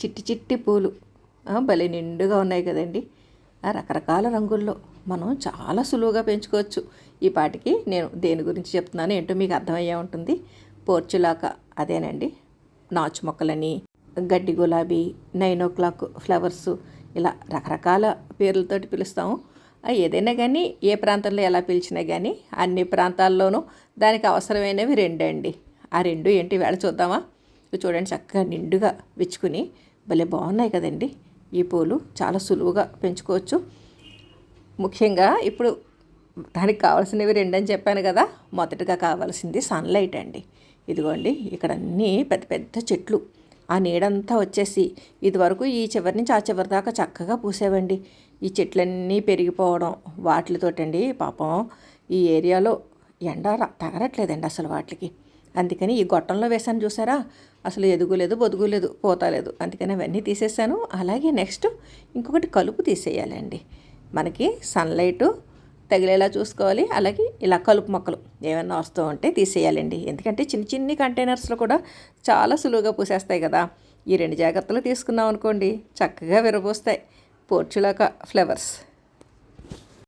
చిట్టి చిట్టి పూలు. భలే నిండుగా ఉన్నాయి కదండి. రకరకాల రంగుల్లో మనం చాలా సులువుగా పెంచుకోవచ్చు. ఈ పాటికి నేను దేని గురించి చెప్తున్నాను ఏంటో మీకు అర్థమయ్యే ఉంటుంది. పోర్చులాక అదేనండి. నాచు మొక్కలని గడ్డి గులాబీ నైన్ ఓ క్లాక్ ఫ్లవర్స్ ఇలా రకరకాల పేర్లతోటి పిలుస్తాము. ఏదైనా కానీ ఏ ప్రాంతంలో ఎలా పిలిచినా కానీ అన్ని ప్రాంతాల్లోనూ దానికి అవసరమైనవి రెండే అండి ఆ రెండు ఏంటి? వేళ చూద్దామా? చూడండి చక్కగా నిండుగా విచ్చుకుని భలే బాగున్నాయి కదండి. ఈ పూలు చాలా సులువుగా పెంచుకోవచ్చు. ముఖ్యంగా ఇప్పుడు దానికి కావాల్సినవి రెండని చెప్పాను కదా. మొదటగా కావాల్సింది సన్లైట్ అండి. ఇదిగోండి ఇక్కడ అన్నీ పెద్ద పెద్ద చెట్లు. ఆ నీడంతా వచ్చేసి ఇదివరకు ఈ చివరి నుంచి ఆ చివరి దాకా చక్కగా పూసేవండి. ఈ చెట్లన్నీ పెరిగిపోవడం వాటితోటండి పాపం ఈ ఏరియాలో ఎండ తగరట్లేదండి అసలు వాటికి. అందుకని ఈ గొట్టంలో వేసాను చూసారా? అసలు ఎదుగులేదు బొదుగులేదు పోతలేదు. అందుకని అవన్నీ తీసేసాను అలాగే నెక్స్ట్ ఇంకొకటి కలుపు తీసేయాలండి. మనకి సన్లైటు తగిలేలా చూసుకోవాలి. అలాగే ఇలా కలుపు మొక్కలు ఏమైనా వస్తూ ఉంటే తీసేయాలండి. ఎందుకంటే చిన్న చిన్ని కంటైనర్స్లో కూడా చాలా సులువుగా పూసేస్తాయి కదా. ఈ రెండు జాగ్రత్తలు తీసుకున్నాం అనుకోండి చక్కగా విరబోస్తాయి. పోర్చులాక ఫ్లవర్స్.